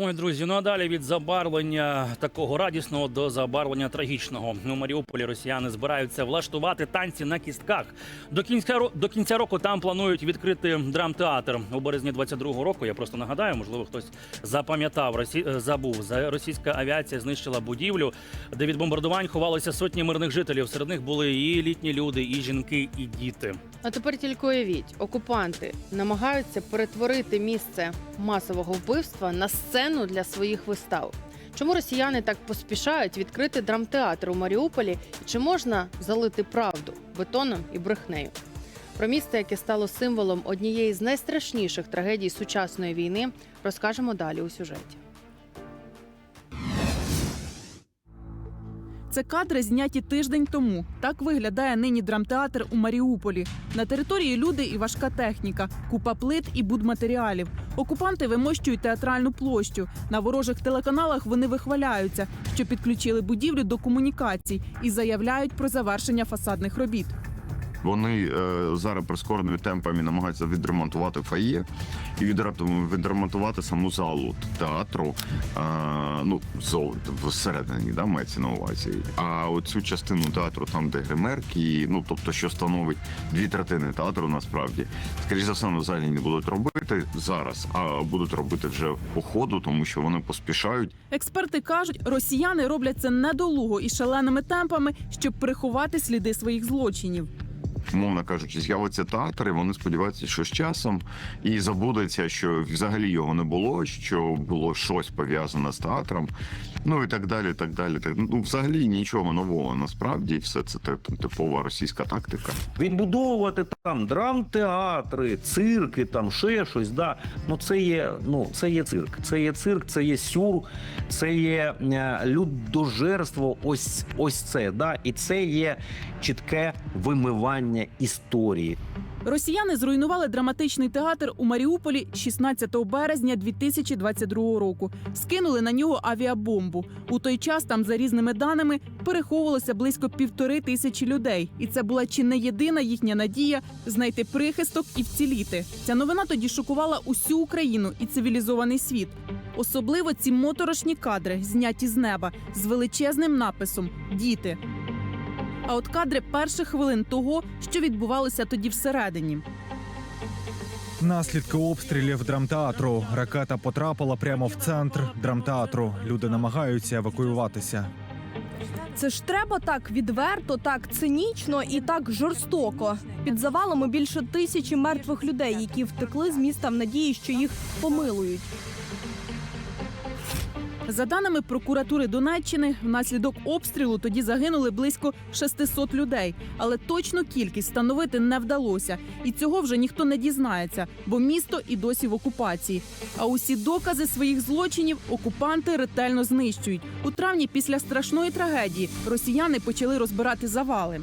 Ой, друзі, ну а далі від забарвлення такого радісного до забарвлення трагічного. У Маріуполі росіяни збираються влаштувати танці на кістках. До кінця до кінця року там планують відкрити драмтеатр. У березні 22-го року. Я просто нагадаю, можливо, хтось запам'ятав Росі... забув. За російська авіація знищила будівлю, де від бомбардувань ховалися сотні мирних жителів. Серед них були і літні люди, і жінки, і діти. А тепер тільки уявіть, окупанти намагаються перетворити місце масового вбивства на сцену для своїх вистав. Чому росіяни так поспішають відкрити драмтеатр у Маріуполі? І чи можна залити правду бетоном і брехнею? Про місце, яке стало символом однієї з найстрашніших трагедій сучасної війни, розкажемо далі у сюжеті. Це кадри зняті тиждень тому. Так виглядає нині драмтеатр у Маріуполі. На території люди і важка техніка, купа плит і будматеріалів. Окупанти вимощують театральну площу. На ворожих телеканалах вони вихваляються, що підключили будівлю до комунікацій і заявляють про завершення фасадних робіт. Вони е, зараз прискореними темпами намагаються відремонтувати фає і відремонтувати саму залу театру. Е, ну, всередині, да, мається на увазі. А оцю частину театру, там, де гримерки, ну тобто, що становить дві третини театру, насправді, скоріш за все, вони взагалі не будуть робити зараз, а будуть робити вже по ходу, тому що вони поспішають. Експерти кажуть, росіяни роблять це недолуго і шаленими темпами, щоб приховати сліди своїх злочинів. Мовно кажучи, з'явиться театр, і вони сподіваються, що з часом і забудеться, що взагалі його не було, що було щось пов'язане з театром. Ну і так далі. так далі. Так ну взагалі нічого нового. Насправді все це те- типова російська тактика. Відбудовувати там драмтеатри, цирки, там ще щось. Да. Ну це є, ну це є цирк. Це є цирк, це є сюр, це є е, людожерство. Ось ось це. Да. І це є чітке вимивання історії. Росіяни зруйнували драматичний театр у Маріуполі 16 березня 2022 року. Скинули на нього авіабомбу. У той час там, за різними даними, переховувалося близько півтори тисячі людей, і це була чи не єдина їхня надія знайти прихисток і вціліти. Ця новина тоді шокувала усю Україну і цивілізований світ. Особливо ці моторошні кадри, зняті з неба, з величезним написом Діти. А от кадри перших хвилин того, що відбувалося тоді всередині. Наслідки обстрілів драмтеатру. Ракета потрапила прямо в центр драмтеатру. Люди намагаються евакуюватися. Це ж треба так відверто, так цинічно і так жорстоко. Під завалами більше тисячі мертвих людей, які втекли з міста в надії, що їх помилують. За даними прокуратури Донеччини, внаслідок обстрілу тоді загинули близько 600 людей, але точну кількість встановити не вдалося, і цього вже ніхто не дізнається, бо місто і досі в окупації. А усі докази своїх злочинів окупанти ретельно знищують. У травні після страшної трагедії росіяни почали розбирати завали.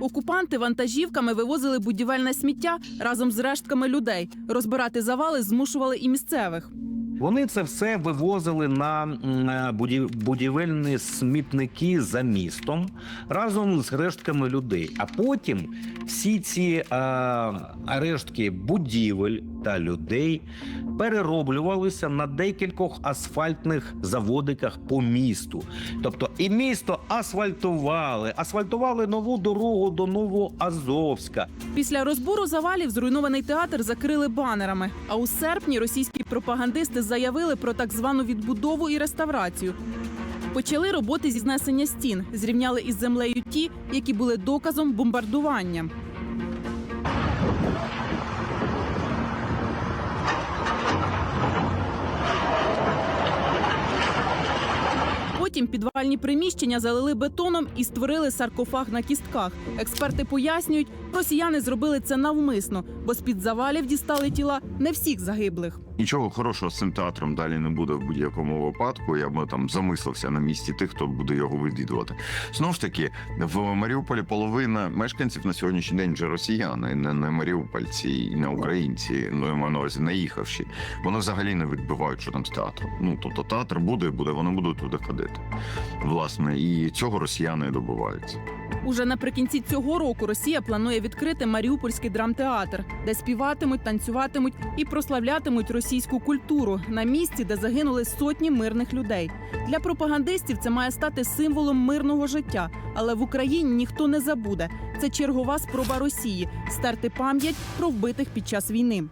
Окупанти вантажівками вивозили будівельне сміття разом з рештками людей. Розбирати завали змушували і місцевих. Вони це все вивозили на е, будів- будівельні смітники за містом разом з рештками людей. А потім всі ці е, рештки будівель та людей перероблювалися на декількох асфальтних заводиках по місту. Тобто і місто асфальтували, асфальтували нову дорогу до Новоазовська. Після розбору завалів зруйнований театр закрили банерами. А у серпні російські пропагандисти заявили про так звану відбудову і реставрацію. Почали роботи зі знесення стін, зрівняли із землею ті, які були доказом бомбардування. Потім підвальні приміщення залили бетоном і створили саркофаг на кістках. Експерти пояснюють, росіяни зробили це навмисно, бо з-під завалів дістали тіла не всіх загиблих. Нічого хорошого з цим театром далі не буде в будь-якому випадку. Я б там замислився на місці тих, хто буде його відвідувати. Знову ж таки, в Маріуполі половина мешканців на сьогоднішній день вже росіяни, не, не маріупольці і не українці. Ну увазі наїхавші. Вони взагалі не відбивають, що там з театром. Ну тобто театр буде, буде, вони будуть туди ходити. Власне, і цього росіяни добиваються. Уже наприкінці цього року Росія планує відкрити Маріупольський драмтеатр, де співатимуть, танцюватимуть і прославлятимуть російську культуру на місці, де загинули сотні мирних людей. Для пропагандистів це має стати символом мирного життя. Але в Україні ніхто не забуде. Це чергова спроба Росії стерти пам'ять про вбитих під час війни.